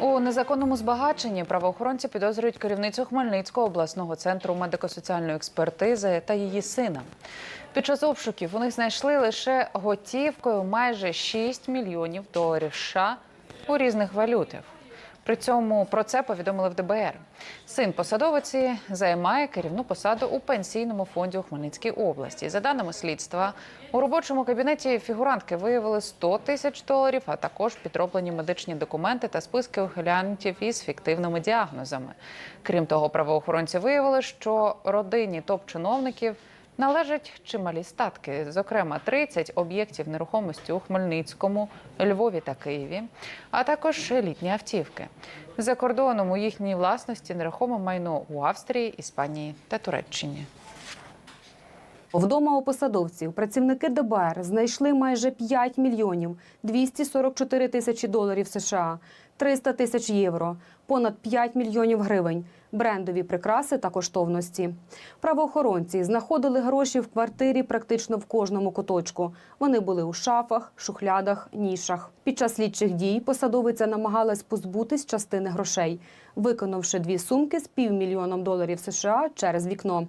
У незаконному збагаченні правоохоронці підозрюють керівницю Хмельницького обласного центру медико-соціальної експертизи та її сина. Під час обшуків них знайшли лише готівкою майже 6 мільйонів доларів США у різних валютах. При цьому про це повідомили в ДБР. Син посадовиці займає керівну посаду у пенсійному фонді у Хмельницькій області. За даними слідства, у робочому кабінеті фігурантки виявили 100 тисяч доларів, а також підроблені медичні документи та списки ухилянтів із фіктивними діагнозами. Крім того, правоохоронці виявили, що родині топ-чиновників належать чималі статки, зокрема 30 об'єктів нерухомості у Хмельницькому, Львові та Києві, а також літні автівки. За кордоном у їхній власності нерухоме майно у Австрії, Іспанії та Туреччині. Вдома у посадовців працівники ДБР знайшли майже 5 мільйонів 244 тисячі доларів США, 300 тисяч євро, понад 5 мільйонів гривень, брендові прикраси та коштовності. Правоохоронці знаходили гроші в квартирі практично в кожному куточку. Вони були у шафах, шухлядах, нішах. Під час слідчих дій посадовиця намагалась позбутись частини грошей, виконавши дві сумки з півмільйоном доларів США через вікно.